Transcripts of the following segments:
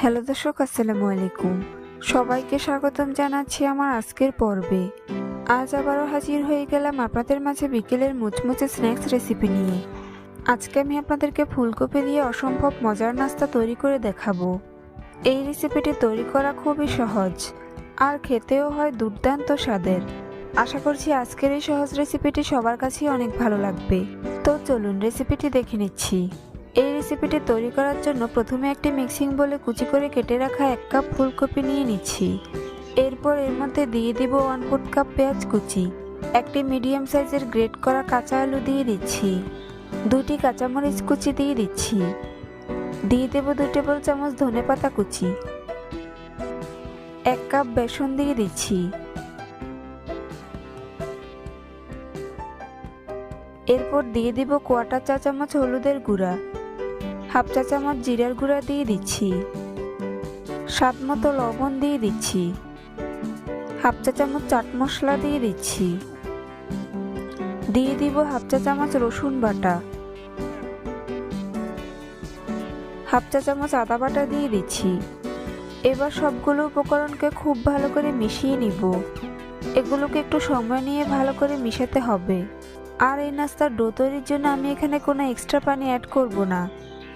Hello দর্শক, আসসালামু আলাইকুম। সবাইকে স্বাগতম জানাচ্ছি আমার আজকের পর্বে। আজ আবারও হাজির হয়ে গেলাম আপনাদের মাঝে বিকেলের মুচমুচে স্ন্যাক্স রেসিপি নিয়ে। আজকে আমি আপনাদেরকে ফুলকপি দিয়ে অসম্ভব মজার নাস্তা তৈরি করে দেখাবো। এই রেসিপিটি তৈরি করা খুবই সহজ, আর খেতেও হয় দুর্দান্ত স্বাদের। আশা করছি আজকের এই সহজ রেসিপিটি সবার কাছেই অনেক ভালো লাগবে। তো চলুন রেসিপিটি দেখে নিচ্ছি। এই রেসিপিটি তৈরি করার জন্য প্রথমে একটি মিক্সিং বলে কুচি করে কেটে রাখা এক কাপ ফুলকপি নিয়ে নিচ্ছি। এরপর এর মধ্যে দিয়ে দিব ওয়ান ফুট কাপ পেঁয়াজ কুচি। একটি মিডিয়াম সাইজের গ্রেট করা কাঁচা আলু দিয়ে দিচ্ছি। দুটি কাঁচামরিচ কুচি দিয়ে দিচ্ছি। দিয়ে দেব দুই টেবিল চামচ ধনে পাতা কুচি। এক কাপ বেসন দিয়ে দিচ্ছি। এরপর দিয়ে দিব কোয়াটার চা চামচ হলুদের গুঁড়া। হাফ চা চামচ জিরার গুঁড়া দিয়ে দিচ্ছি। স্বাদ মতো লবণ দিয়ে দিচ্ছি। হাফ চা চামচ চাট মশলা দিয়ে দিচ্ছি। দিয়ে দিব হাফ চা চামচ রসুন বাটা। হাফ চা চামচ আদা বাটা দিয়ে দিচ্ছি। এবার সবগুলো উপকরণকে খুব ভালো করে মিশিয়ে নিব। এগুলোকে একটু সময় নিয়ে ভালো করে মিশাতে হবে। আর এই নাস্তার ডো তৈরির জন্য আমি এখানে কোনো এক্সট্রা পানি অ্যাড করব না।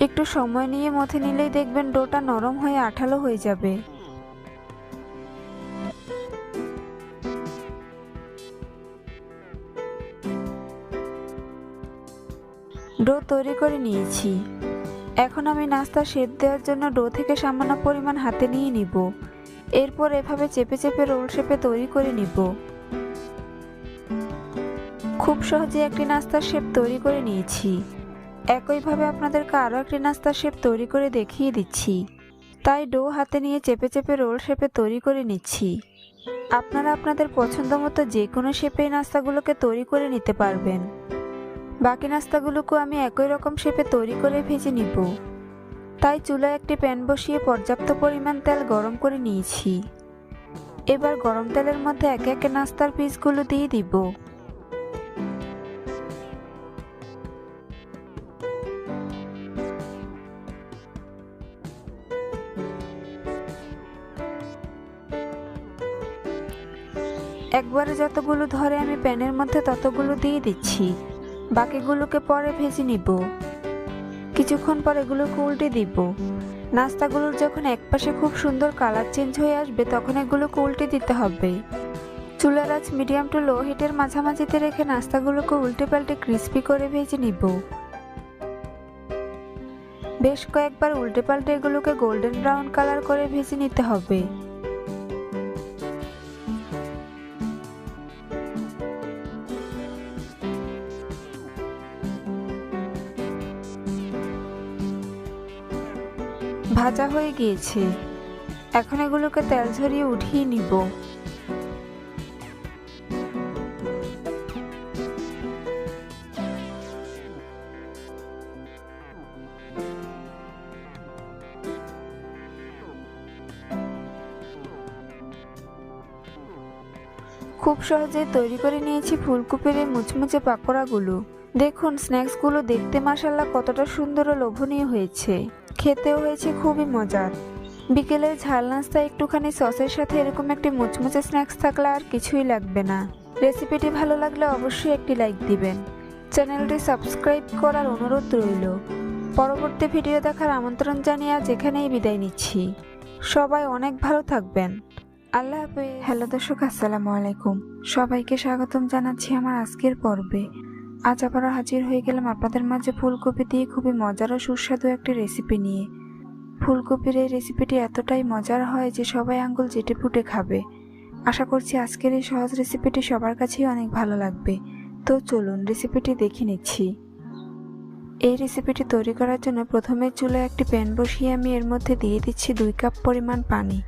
একটু সময় নিয়ে মথে নিলেই দেখবেন ডোটা নরম হয়ে আঠালো হয়ে যাবে। ডো তৈরি করে নিয়েছি। এখন আমি নাস্তা শেপ দেওয়ার জন্য ডো থেকে সামান্য পরিমাণ হাতে নিয়ে নিব। এরপর এভাবে চেপে চেপে রোল শেপে তৈরি করে নিব। খুব সহজে একটি নাস্তার শেপ তৈরি করে নিয়েছি। একইভাবে আপনাদেরকে আরও একটি নাস্তার শেপ তৈরি করে দেখিয়ে দিচ্ছি। তাই ডো হাতে নিয়ে চেপে চেপে রোল শেপে তৈরি করে নিচ্ছি। আপনারা আপনাদের পছন্দ মতো যে কোনো শেপে নাস্তাগুলোকে তৈরি করে নিতে পারবেন। বাকি নাস্তাগুলোকেও আমি একই রকম শেপে তৈরি করে ভেজে নিব। তাই চুলায় একটি প্যান বসিয়ে পর্যাপ্ত পরিমাণ তেল গরম করে নিয়েছি। এবার গরম তেলের মধ্যে একে একে নাস্তার পিসগুলো দিয়ে দিব। একবারে যতগুলো ধরে আমি প্যানের মধ্যে ততগুলো দিয়ে দিচ্ছি। বাকিগুলোকে পরে ভেজে নিব। কিছুক্ষণ পর এগুলোকে উল্টে দিব। নাস্তাগুলোর যখন একপাশে খুব সুন্দর কালার চেঞ্জ হয়ে আসবে, তখন এগুলোকে উল্টে দিতে হবে। চুলার আঁচ মিডিয়াম টু লো হিটের মাঝামাঝিতে রেখে নাস্তাগুলোকে উল্টে পাল্টে ক্রিস্পি করে ভেজে নিব। বেশ কয়েকবার উল্টে পাল্টে এগুলোকে গোল্ডেন ব্রাউন কালার করে ভেজে নিতে হবে। ভাজা হয়ে গিয়েছে। এখন এগুলোকে তেল ঝরিয়ে উঠিয়ে নিব। খুব সহজে তৈরি করে নিয়েছি ফুলকপির এই মুচমুচে পাকোড়াগুলো। দেখুন স্ন্যাক্সগুলো দেখতে মাসাল্লাহ কতটা সুন্দর ও লোভনীয় হয়েছে। খেতেও হয়েছে খুবই মজার বিকেলের ঝাল নাস্তা একটুখানি সসের সাথে এরকম একটি মুচমুচে স্ন্যাক্স থাকলে আর কিছুই লাগবে না। রেসিপিটি ভালো লাগলে অবশ্যই একটি লাইক দিবেন। চ্যানেলটি সাবস্ক্রাইব করার অনুরোধ রইল। পরবর্তী ভিডিও দেখার আমন্ত্রণ জানিয়ে আজ এখানেই বিদায় নিচ্ছি। সবাই অনেক ভালো থাকবেন। আল্লাহ হাফেজ। হ্যালো দর্শক, আসসালামু আলাইকুম। সবাইকে স্বাগতম জানাচ্ছি আমার আজকের পর্বে। আজ আবারও হাজির হয়ে গেলাম আপনাদের মাঝে ফুলকপি দিয়ে খুবই মজার ও সুস্বাদু একটি রেসিপি নিয়ে। ফুলকপির এই রেসিপিটি এতটাই মজার হয় যে সবাই আঙ্গুল জেটে ফুটে খাবে। আশা করছি আজকের এই সহজ রেসিপিটি সবার কাছেই অনেক ভালো লাগবে। তো চলুন রেসিপিটি দেখে নিচ্ছি। এই রেসিপিটি তৈরি করার জন্য প্রথমে চুলে একটি প্যান বসিয়ে আমি এর মধ্যে দিয়ে দিচ্ছি দুই কাপ পরিমাণ পানি।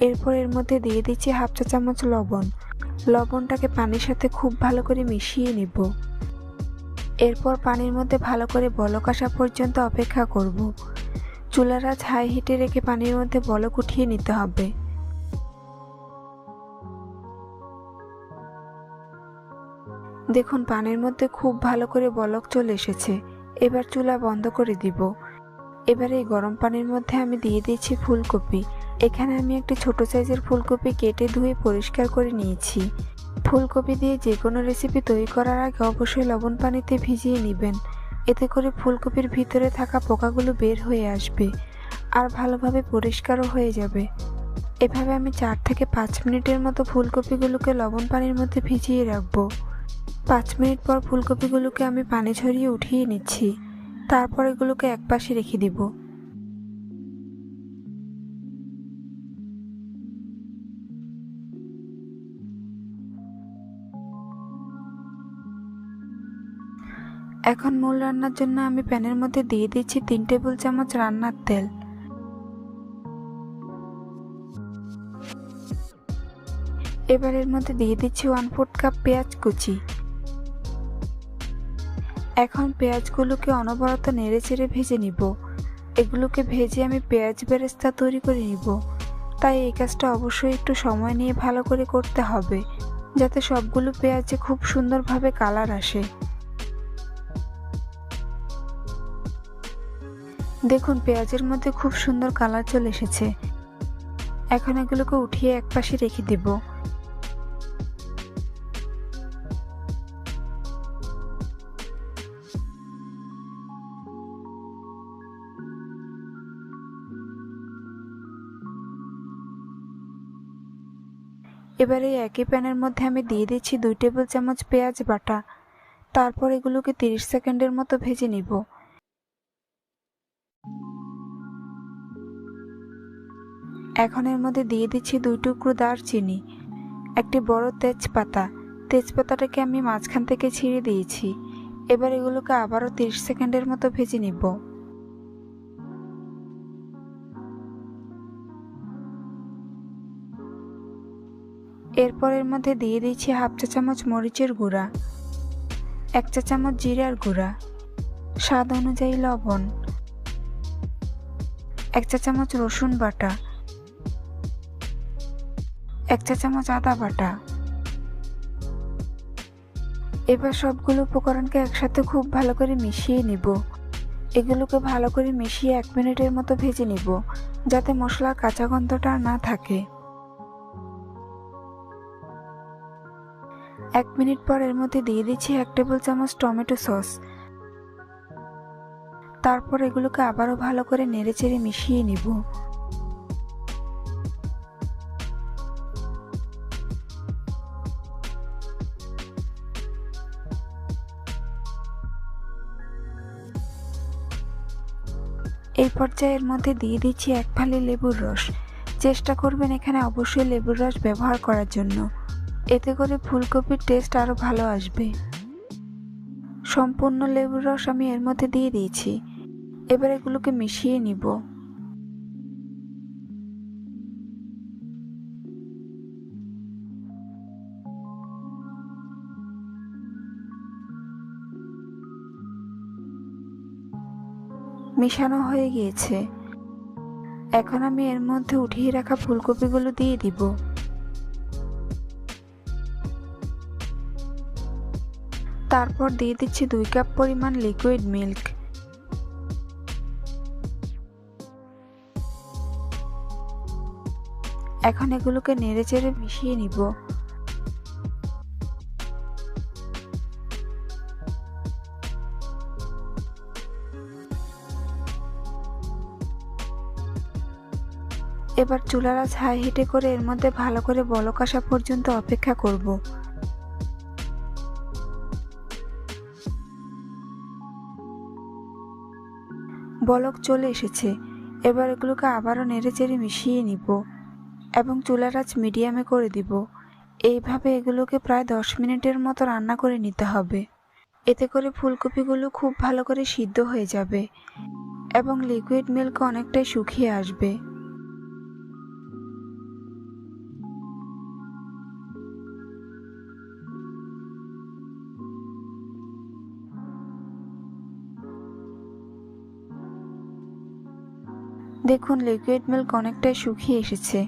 এরপর এর মধ্যে দিয়ে দিচ্ছি হাফ চা চামচ লবণ। লবণটাকে পানির সাথে খুব ভালো করে মিশিয়ে নিব। এরপর পানির মধ্যে ভালো করে বলক আসা পর্যন্ত অপেক্ষা করব। চুলার আঁচ হাই হিটে রেখে পানির মধ্যে বলক উঠিয়ে নিতে হবে। দেখুন, পানির মধ্যে খুব ভালো করে বলক চলে এসেছে। এবার চুলা বন্ধ করে দিব। এবার এই গরম পানির মধ্যে আমি দিয়ে দিয়েছি ফুলকপি। এখানে আমি একটি ছোট সাইজের ফুলকপি কেটে ধুয়ে পরিষ্কার করে নিয়েছি। ফুলকপি দিয়ে যে কোনো রেসিপি তৈরি করার আগে অবশ্যই লবণ পানিতে ভিজিয়ে নেবেন। এতে করে ফুলকপির ভিতরে থাকা পোকাগুলো বের হয়ে আসবে আর ভালোভাবে পরিষ্কারও হয়ে যাবে। এভাবে আমি চার থেকে পাঁচ মিনিটের মতো ফুলকপিগুলোকে লবণ পানির মধ্যে ভিজিয়ে রাখব। পাঁচ মিনিট পর ফুলকপিগুলোকে আমি পানি ঝরিয়ে উঠিয়ে নিচ্ছি। তারপর এগুলোকে একপাশে রেখে দিব। এখন মূল রান্নার জন্য আমি প্যানের মধ্যে দিয়ে দিচ্ছি তিন টেবিল চামচ রান্নার তেল। এবার এর মধ্যে দিয়ে দিচ্ছি ওয়ান ফোর্থ কাপ পেঁয়াজ কুচি। এখন পেঁয়াজগুলোকে অনবরত নেড়ে চেড়ে ভেজে নিব। এগুলোকে ভেজে আমি পেঁয়াজ বেরেস্তা তৈরি করে নিব। তাই এই কাজটা অবশ্যই একটু সময় নিয়ে ভালো করে করতে হবে, যাতে সবগুলো পেঁয়াজে খুব সুন্দরভাবে কালার আসে। দেখুন, পেঁয়াজের মধ্যে খুব সুন্দর কালার চলে এসেছে। এখন এগুলোকে উঠিয়ে একপাশে রেখে দেব। এবারে একই প্যানের মধ্যে আমি দিয়ে দিচ্ছি দুই টেবিল চামচ পেঁয়াজ বাটা। তারপর এগুলোকে তিরিশ সেকেন্ডের মতো ভেজে নিব। এখন এর মধ্যে দিয়ে দিচ্ছি দুই টুকরো দারচিনি, একটি বড় তেজপাতা। তেজপাতাটাকে আমি মাঝখান থেকে ছিঁড়ে দিয়েছি। এবার এগুলোকে আবারও তিরিশ সেকেন্ডের মতো ভেজে নিব। এরপর এর মধ্যে দিয়ে দিচ্ছি হাফ চা চামচ মরিচের গুঁড়া, এক চা চামচ জিরার গুঁড়া, স্বাদ অনুযায়ী লবণ, এক চা চামচ রসুন বাটা এক চা চামচ আদা বাটা। এবার সবগুলো উপকরণকে একসাথে খুব ভালো করে মিশিয়ে নিব। এগুলোকে ভালো করে মিশিয়ে এক মিনিটের মতো ভেজে নিব, যাতে মশলার কাঁচা গন্ধটা না থাকে। এক মিনিট পর এর মধ্যে দিয়ে দিচ্ছি এক টেবিল চামচ টমেটো সস। তারপর এগুলোকে আবারও ভালো করে নেড়েচেড়ে মিশিয়ে নিব। এই পর্যায়ে এর মধ্যে দিয়ে দিচ্ছি এক ফালি লেবুর রস। চেষ্টা করবেন এখানে অবশ্যই লেবুর রস ব্যবহার করার জন্য। এতে করে ফুলকপির টেস্ট আরও ভালো আসবে। সম্পূর্ণ লেবুর রস আমি এর মধ্যে দিয়ে দিয়েছি। এবার এগুলোকে মিশিয়ে নিব। মেশানো হয়ে গিয়েছে। এখন আমি এর মধ্যে উঠিয়ে রাখা ফুলকপিগুলো দিয়ে দিব। তারপর দিয়ে দিচ্ছি দুই কাপ পরিমাণ লিকুইড মিল্ক এখন এগুলোকে নেড়ে চেড়ে মিশিয়ে নিব। এবার চুলারা ছাই হিটে করে এর মধ্যে ভালো করে বলক আসা পর্যন্ত অপেক্ষা করব। বলক চলে এসেছে। এবার এগুলোকে আবারও নেড়ে চেড়ে মিশিয়ে নিব এবং চুলার আঁচ মিডিয়ামে করে দিব। এইভাবে এগুলোকে প্রায় দশ মিনিটের মতো রান্না করে নিতে হবে। এতে করে ফুলকপিগুলো খুব ভালো করে সিদ্ধ হয়ে যাবে এবং লিকুইড মিল্ক অনেকটাই শুকিয়ে আসবে। দেখুন লিকুইড মিল্ক অনেকটাই শুকিয়ে এসেছে।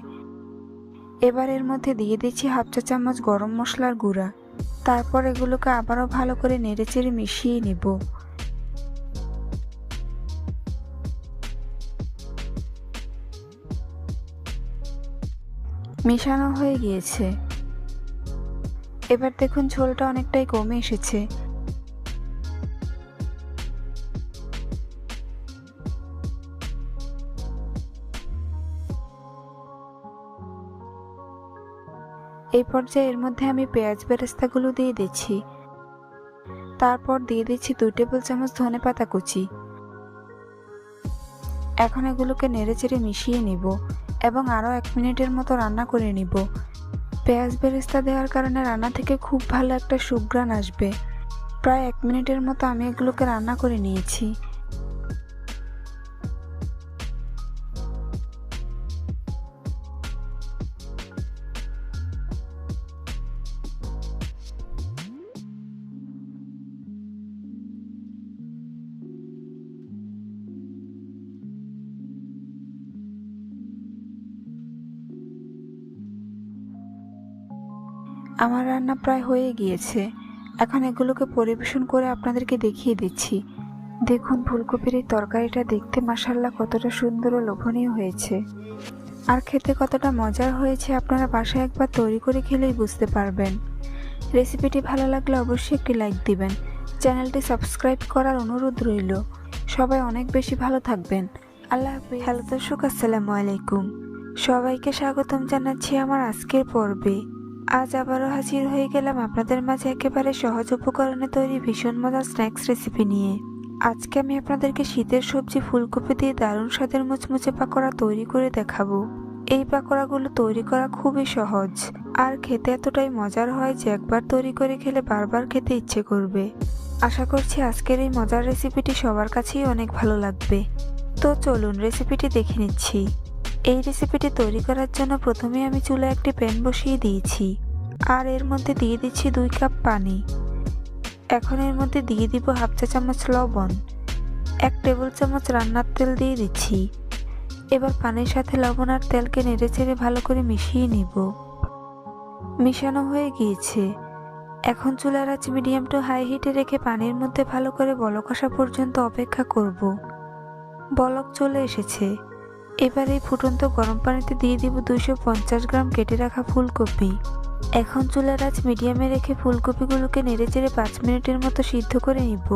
এবার এর মধ্যে দিয়ে দিচ্ছি হাফ চা চামচ গরম মশলার গুঁড়া। তারপর এগুলোকে আবারও ভালো করে নেড়েচেড়ে মিশিয়ে নিব। মেশানো হয়ে গিয়েছে। এবার দেখুন, ঝোলটা অনেকটাই কমে এসেছে। এই পর্যায়ে এর মধ্যে আমি পেঁয়াজ বেরেস্তাগুলো দিয়ে দিচ্ছি। তারপর দিয়ে দিচ্ছি দুই টেবিল চামচ ধনে পাতা কুচি। এখন এগুলোকে নেড়েচেড়ে মিশিয়ে নিব এবং আরও এক মিনিটের মতো রান্না করে নিব। পেঁয়াজ বেরেস্তা দেওয়ার কারণে রান্না থেকে খুব ভালো একটা সুঘ্রাণ আসবে। প্রায় এক মিনিটের মতো আমি এগুলোকে রান্না করে নিয়েছি। আমার রান্না প্রায় হয়ে গিয়েছে। এখন এগুলোকে পরিবেশন করে আপনাদেরকে দেখিয়ে দিচ্ছি। দেখুন, ফুলকপির এই তরকারিটা দেখতে মাসাল্লাহ কতটা সুন্দর ও লোভনীয় হয়েছে। আর খেতে কতটা মজার হয়েছে আপনারা বাসায় একবার তৈরি করে খেলেই বুঝতে পারবেন। রেসিপিটি ভালো লাগলে অবশ্যই একটি লাইক দিবেন। চ্যানেলটি সাবস্ক্রাইব করার অনুরোধ রইল। সবাই অনেক বেশি ভালো থাকবেন। আল্লাহ হ্যালো দর্শক, আসসালামু আলাইকুম। সবাইকে স্বাগতম জানাচ্ছি আমার আজকের পর্বে। আজ আবারও হাজির হয়ে গেলাম আপনাদের মাঝে একেবারে সহজ উপকরণে তৈরি ভীষণ মজার স্ন্যাক্স রেসিপি নিয়ে। আজকে আমি আপনাদেরকে শীতের সবজি ফুলকপি দিয়ে দারুণ স্বাদের মুচমুচে পাকোড়া তৈরি করে দেখাবো। এই পাকোড়াগুলো তৈরি করা খুবই সহজ, আর খেতে এতটাই মজার হয় যে একবার তৈরি করে খেলে বারবার খেতে ইচ্ছে করবে। আশা করছি আজকের এই মজার রেসিপিটি সবার কাছেই অনেক ভালো লাগবে। তো চলুন রেসিপিটি দেখে নিচ্ছি। এই রেসিপিটি তৈরি করার জন্য প্রথমে আমি চুলায় একটি প্যান বসিয়ে দিয়েছি। আর এর মধ্যে দিয়ে দিচ্ছি দুই কাপ পানি। এখন এর মধ্যে দিয়ে দিব হাফ চা চামচ লবণ। এক টেবিল চামচ রান্নার তেল দিয়ে দিচ্ছি। এবার পানির সাথে লবণ আর তেলকে নেড়ে চেড়ে ভালো করে মিশিয়ে নিব। মিশানো হয়ে গিয়েছে। এখন চুলার আঁচ মিডিয়াম টু হাই হিটে রেখে পানির মধ্যে ভালো করে বলক আসা পর্যন্ত অপেক্ষা করব। বলক চলে এসেছে। এবার এই ফুটন্ত গরম পানিতে দিয়ে দিব দুশো গ্রাম কেটে রাখা ফুলকপি। এখন চুলার আঁচ মিডিয়ামে রেখে ফুলকপিগুলোকে নেড়ে চেড়ে পাঁচ মিনিটের মতো সিদ্ধ করে নিব।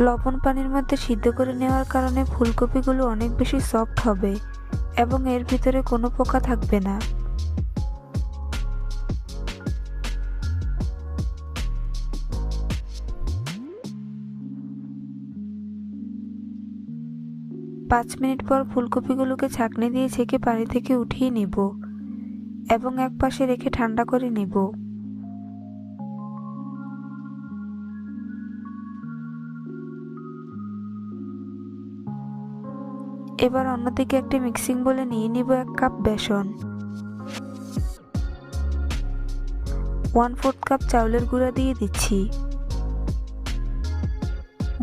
লবণ পানির মধ্যে সিদ্ধ করে নেওয়ার কারণে ফুলকপিগুলো অনেক বেশি সফট হবে এবং এর ভিতরে কোনো পোকা থাকবে না। পাঁচ মিনিট পর ফুলকপিগুলোকে ছাঁকনি দিয়ে ছেঁকে পানি থেকে উঠিয়ে নিব এবং এক পাশে রেখে ঠান্ডা করে নিব। এবার অন্যদিকে একটি মিক্সিং বলে নিয়ে নিব এক কাপ বেসন। ওয়ান ফোর্থ কাপ চাউলের গুঁড়া দিয়ে দিচ্ছি।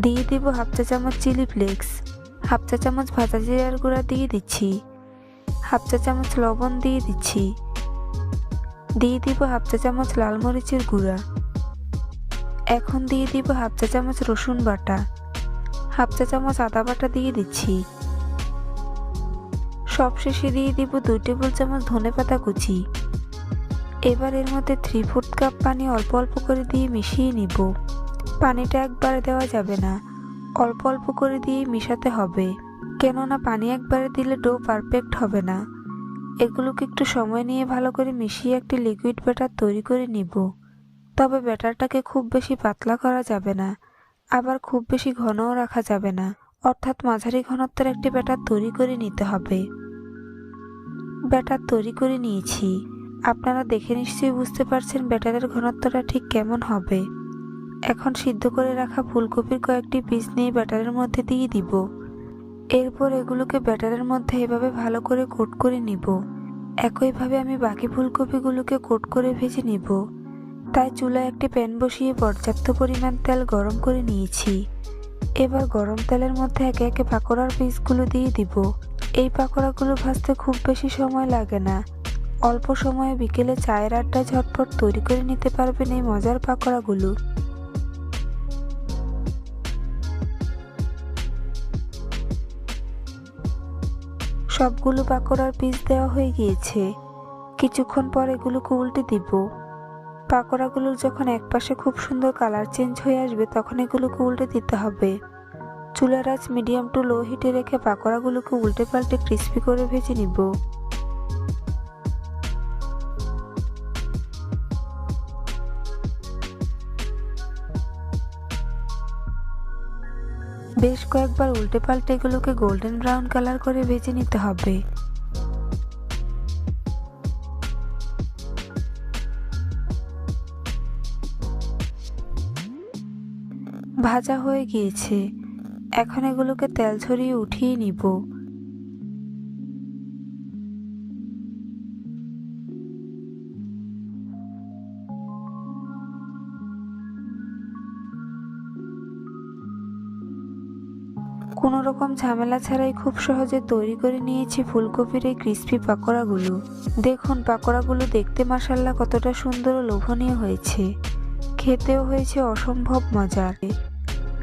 দিয়ে দিব হাফ চা চামচ চিলি ফ্লেক্স। হাফ চা চামচ ভাজা জিরার গুঁড়া দিয়ে দিচ্ছি। হাফ চা চামচ লবণ দিয়ে দিচ্ছি। দিয়ে দিব হাফ চা চামচ লাল মরিচের গুঁড়া। এখন দিয়ে দিব হাফ চা চামচ রসুন বাটা। হাফ চা চামচ আদা বাটা দিয়ে দিচ্ছি। সবশেষে দিয়ে দিব দুই টেবিল চামচ ধনে পাতা কুচি। এবার এর মধ্যে থ্রি ফোর্থ কাপ পানি অল্প অল্প করে দিয়ে মিশিয়ে নিব। পানিটা একবারে দেওয়া যাবে না। অল্প অল্প করে দিয়ে মিশাতে হবে। কেননা পানি একবারে দিলে ডো পারফেক্ট হবে না। এগুলোকে একটু সময় নিয়ে ভালো করে মিশিয়ে একটি লিকুইড ব্যাটার তৈরি করে নিব। তবে ব্যাটারটাকে খুব বেশি পাতলা করা যাবে না, আবার খুব বেশি ঘনও রাখা যাবে না। অর্থাৎ মাঝারি ঘনত্বের একটি ব্যাটার তৈরি করে নিতে হবে। ব্যাটার তৈরি করে নিয়েছি। আপনারা দেখে নিশ্চয়ই বুঝতে পারছেন ব্যাটারের ঘনত্বটা ঠিক কেমন হবে। এখন সিদ্ধ করে রাখা ফুলকপির কয়েকটি পিস নিয়ে ব্যাটারের মধ্যে দিয়ে দিব। এরপর এগুলোকে ব্যাটারের মধ্যে এভাবে ভালো করে কোট করে নিব। একইভাবে আমি বাকি ফুলকপিগুলোকে কোট করে ভেজে নিব। তাই চুলায় একটি প্যান বসিয়ে পর্যাপ্ত পরিমাণ তেল গরম করে নিয়েছি। এবার গরম তেলের মধ্যে একে একে পাকোড়ার পিসগুলো দিয়ে দিব। এই পাকোড়াগুলো ভাজতে খুব বেশি সময় লাগে না। অল্প সময়ে বিকেলে চায়ের আড্ডা ঝটপট তৈরি করে নিতে পারবেন এই মজার পাকোড়াগুলো। সবগুলো পাকোড়ার পিস দেওয়া হয়ে গিয়েছে। কিছুক্ষণ পর এগুলোকে উল্টে দিব। পাকোড়াগুলোর যখন একপাশে খুব সুন্দর কালার চেঞ্জ হয়ে আসবে, তখন এগুলোকে উল্টে দিতে হবে। চুলার আঁচ মিডিয়াম টু লো হিটে রেখে পাকোড়াগুলোকে উল্টে পাল্টে ক্রিস্পি করে ভেজে নিব। বেশ কয়েকবার উল্টে পাল্টে এগুলোকে গোল্ডেন ব্রাউন কালার করে ভেজে নিতে হবে। ভাজা হয়ে গিয়েছে। এখন এগুলোকে তেল ছড়িয়ে উঠিয়ে নিব। কোনো রকম ঝামেলা ছাড়াই খুব সহজে তৈরি করে নিয়েছি ফুলকপির এই ক্রিস্পি পাকোড়াগুলো। দেখুন, পাকোড়াগুলো দেখতে মাসাল্লা কতটা সুন্দর ও লোভনীয় হয়েছে। খেতেও হয়েছে অসম্ভব মজার।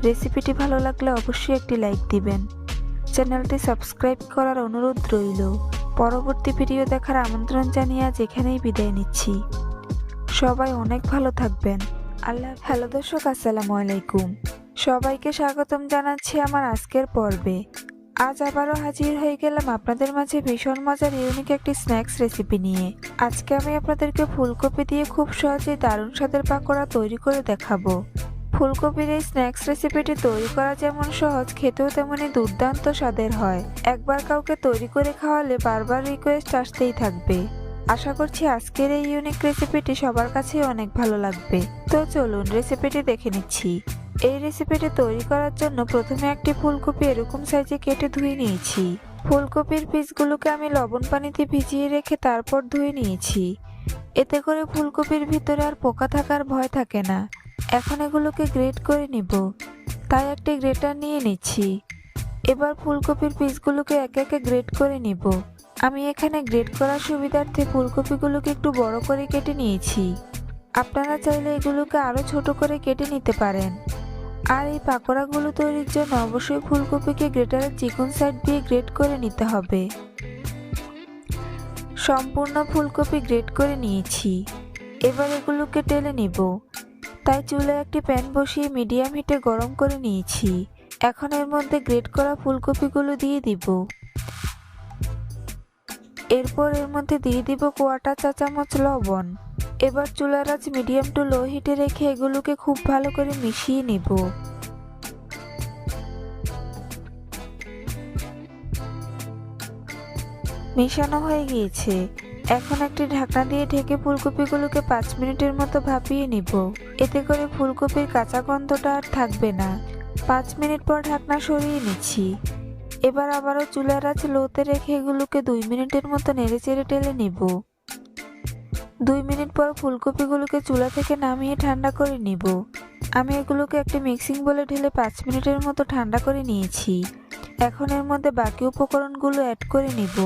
রেসিপিটি ভালো লাগলে অবশ্যই একটি লাইক দিবেন। চ্যানেলটি সাবস্ক্রাইব করার অনুরোধ রইল। পরবর্তী ভিডিও দেখার আমন্ত্রণ জানিয়ে আজ এখানেই বিদায় নিচ্ছি। সবাই অনেক ভালো থাকবেন। আল্লাহ হ্যালো দর্শক, আসসালামু আলাইকুম। সবাইকে স্বাগতম জানাচ্ছি আমার আজকের পর্বে। আজ আবারও হাজির হয়ে গেলাম আপনাদের মাঝে ভীষণ মজার ইউনিক একটি স্ন্যাক্স রেসিপি নিয়ে। আজকে আমি আপনাদেরকে ফুলকপি দিয়ে খুব সহজে দারুণ স্বাদের পাকোড়া তৈরি করে দেখাবো। ফুলকপির এই স্ন্যাক্স রেসিপিটি তৈরি করা যেমন সহজ, খেতেও তেমনই দুর্দান্ত স্বাদের হয়। একবার কাউকে তৈরি করে খাওয়ালে বারবার রিকোয়েস্ট আসতেই থাকবে। আশা করছি আজকের এই ইউনিক রেসিপিটি সবার কাছেই অনেক ভালো লাগবে। তো চলুন রেসিপিটি দেখে নিচ্ছি। এই রেসিপিটি তৈরি করার জন্য প্রথমে একটি ফুলকপি এরকম সাইজে কেটে ধুয়ে নিয়েছি। ফুলকপির পিসগুলোকে আমি লবণ পানিতে ভিজিয়ে রেখে তারপর ধুয়ে নিয়েছি। এতে করে ফুলকপির ভিতরে আর পোকা থাকার ভয় থাকে না। এখন এগুলোকে গ্রেট করে নিব। তাই একটি গ্রেটার নিয়ে নিচ্ছি। এবার ফুলকপির পিসগুলোকে একে একে গ্রেট করে নিব। আমি এখানে গ্রেট করার সুবিধার্থে ফুলকপিগুলোকে একটু বড় করে কেটে নিয়েছি। আপনারা চাইলে এগুলোকে আরও ছোট করে কেটে নিতে পারেন। আর এই পাকোড়াগুলো তৈরির জন্য অবশ্যই ফুলকপিকে গ্রেটারের চিকন সাইড দিয়ে গ্রেট করে নিতে হবে। সম্পূর্ণ ফুলকপি গ্রেট করে নিয়েছি। এবার এগুলোকে টেলে নিব। তাই চুলে একটি প্যান বসিয়ে মিডিয়াম হিটে গরম করে নিয়েছি। এখন এর মধ্যে গ্রেট করা ফুলকপিগুলো দিয়ে দিব। এরপর এর মধ্যে দিয়ে দিব কোয়াটা চা চামচ লবণ। এবার চুলার আঁচ মিডিয়াম টু লো হিটে রেখে এগুলোকে খুব ভালো করে মিশিয়ে নিব। মেশানো হয়ে গিয়েছে। এখন একটি ঢাকনা দিয়ে ঢেকে ফুলকপিগুলোকে পাঁচ মিনিটের মতো ভাপিয়ে নিব। এতে করে ফুলকপির কাঁচা গন্ধটা আর থাকবে না। পাঁচ মিনিট পর ঢাকনা সরিয়ে নিচ্ছি। এবার আবারও চুলার আঁচ লোতে রেখে এগুলোকে দুই মিনিটের মতো নেড়ে চেড়ে টেলে নিব। দুই মিনিট পর ফুলকপিগুলোকে চুলা থেকে নামিয়ে ঠান্ডা করে নিব। আমি এগুলোকে একটি মিক্সিং বলে ঢেলে পাঁচ মিনিটের মতো ঠান্ডা করে নিয়েছি। এখন এর মধ্যে বাকি উপকরণগুলো অ্যাড করে নিব।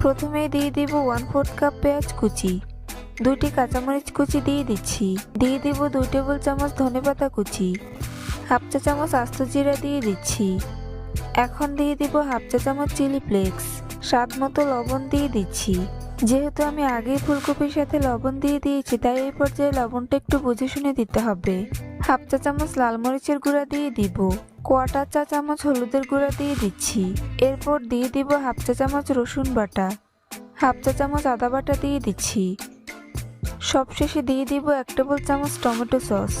প্রথমে দিয়ে দিব ওয়ান ফোর্থ কাপ পেঁয়াজ কুচি। দুইটি কাঁচামরিচ কুচি দিয়ে দিচ্ছি। দিয়ে দিব দুই টেবিল চামচ ধনেপাতা কুচি। হাফ চা চামচ আস্ত জিরা দিয়ে দিচ্ছি। এখন দিয়ে দিব হাফ চা চামচ চিলি ফ্লেক্স। স্বাদ মতো লবণ দিয়ে দিচ্ছি। যেহেতু আমি আগেই ফুলকপির সাথে লবণ দিয়ে দিয়েছি, তাই এই পর্যায়ে লবণটা একটু বুঝে শুনে দিতে হবে। হাফ চা চামচ লাল মরিচের গুঁড়া দিয়ে দিব। কোয়াটার চা চামচ হলুদের গুঁড়া দিয়ে দিচ্ছি। এরপর দিয়ে দিব হাফ চা চামচ রসুন বাটা। হাফ চা চামচ আদা বাটা দিয়ে দিচ্ছি। সবশেষে দিয়ে দিব এক টেবিল চামচ টমেটো সস।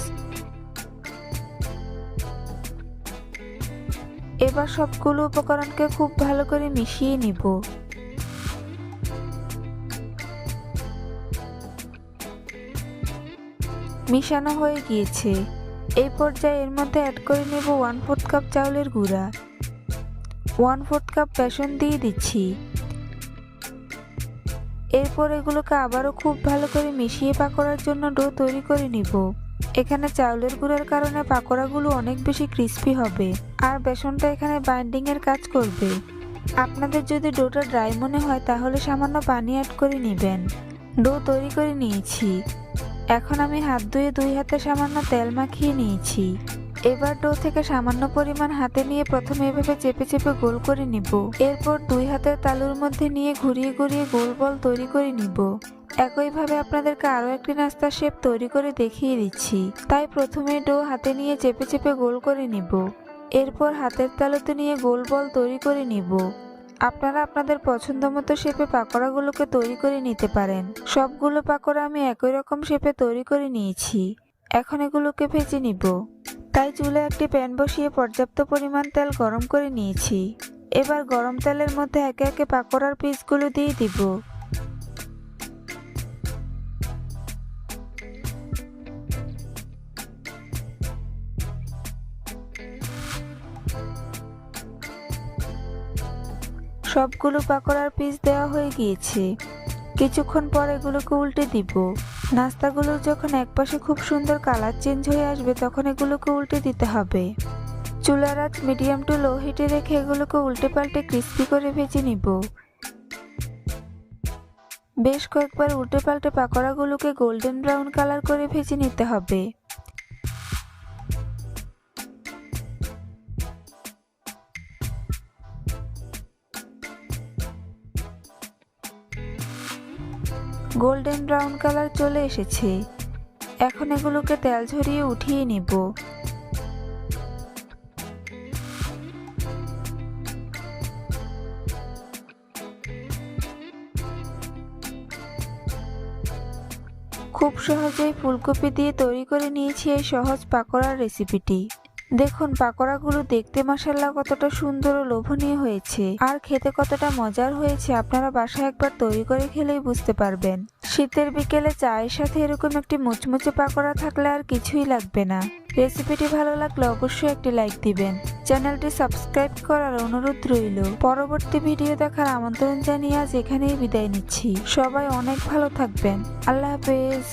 এবার সবগুলো উপকরণকে খুব ভালো করে মিশিয়ে নিব। মিশানো হয়ে গিয়েছে। এই পর্যায়ে এর মধ্যে অ্যাড করে নেব ওয়ান ফোর্থ কাপ চাউলের গুঁড়া। ওয়ান ফোর্থ কাপ বেসন দিয়ে দিচ্ছি। এরপর এগুলোকে আবারও খুব ভালো করে মিশিয়ে পাকোড়ার জন্য ডো তৈরি করে নিব। এখানে চাউলের গুঁড়ার কারণে পাকোড়াগুলো অনেক বেশি ক্রিস্পি হবে আর বেসনটা এখানে বাইন্ডিংয়ের কাজ করবে। আপনাদের যদি ডোটা ড্রাই মনে হয় তাহলে সামান্য পানি অ্যাড করে নেবেন। ডো তৈরি করে নিয়েছি। এখন আমি হাত ধুয়ে দুই হাতে সামান্য তেল মাখিয়ে নিয়েছি। এবার ডো থেকে সামান্য পরিমাণ হাতে নিয়ে প্রথমে এভাবে চেপে চেপে গোল করে নিব। এরপর দুই হাতের তালুর মধ্যে নিয়ে ঘুরিয়ে ঘুরিয়ে গোল বল তৈরি করে নিব। একইভাবে আপনাদেরকে আরও একটি নাস্তার শেপ তৈরি করে দেখিয়ে দিচ্ছি। তাই প্রথমে ডো হাতে নিয়ে চেপে চেপে গোল করে নিব। এরপর হাতের তালুতে নিয়ে গোল বল তৈরি করে নিব। আপনারা আপনাদের পছন্দ মতো শেপে পাকোড়াগুলোকে তৈরি করে নিতে পারেন। সবগুলো পাকোড়া আমি একই রকম শেপে তৈরি করে নিয়েছি। এখন এগুলোকে ভেজে নিব। তাই চুলে একটি প্যান বসিয়ে পর্যাপ্ত পরিমাণ তেল গরম করে নিয়েছি। এবার গরম তেলের মধ্যে একে একে পাকোড়ার পিসগুলো দিয়ে দিব। সবগুলো পাকোড়ার পিস দেওয়া হয়ে গিয়েছে। কিছুক্ষণ পর এগুলোকে উল্টে দিব। নাস্তাগুলোর যখন একপাশে খুব সুন্দর কালার চেঞ্জ হয়ে আসবে, তখন এগুলোকে উল্টে দিতে হবে। চুলার আঁচ মিডিয়াম টু লো হিটে রেখে এগুলোকে উল্টে পাল্টে ক্রিস্পি করে ভেজে নিব। বেশ কয়েকবার উল্টে পাল্টে পাকোড়াগুলোকে গোল্ডেন ব্রাউন কালার করে ভেজে নিতে হবে। গোল্ডেন ব্রাউন কালার চলে এসেছে। এখন এগুলোকে তেল ঝরিয়ে উঠিয়ে নিব। খুব সহজেই ফুলকপি দিয়ে তৈরি করে নিয়েছি এই সহজ পাকোড়ার রেসিপিটি। দেখুন, পাকোড়াগুলো দেখতে মাসাল্লাহ কতটা সুন্দর ও লোভনীয় হয়েছে। আর খেতে কতটা মজার হয়েছে আপনারা বাসায় একবার তৈরি করে খেলেই বুঝতে পারবেন। শীতের বিকেলে চায়ের সাথে এরকম একটি মুচমুচে পাকোড়া থাকলে আর কিছুই লাগবে না। রেসিপিটি ভালো লাগলে অবশ্যই একটি লাইক দিবেন। চ্যানেলটি সাবস্ক্রাইব করার অনুরোধ রইল। পরবর্তী ভিডিও দেখার আমন্ত্রণ জানিয়ে আজ এখানেই বিদায় নিচ্ছি। সবাই অনেক ভালো থাকবেন। আল্লাহ হাফেজ।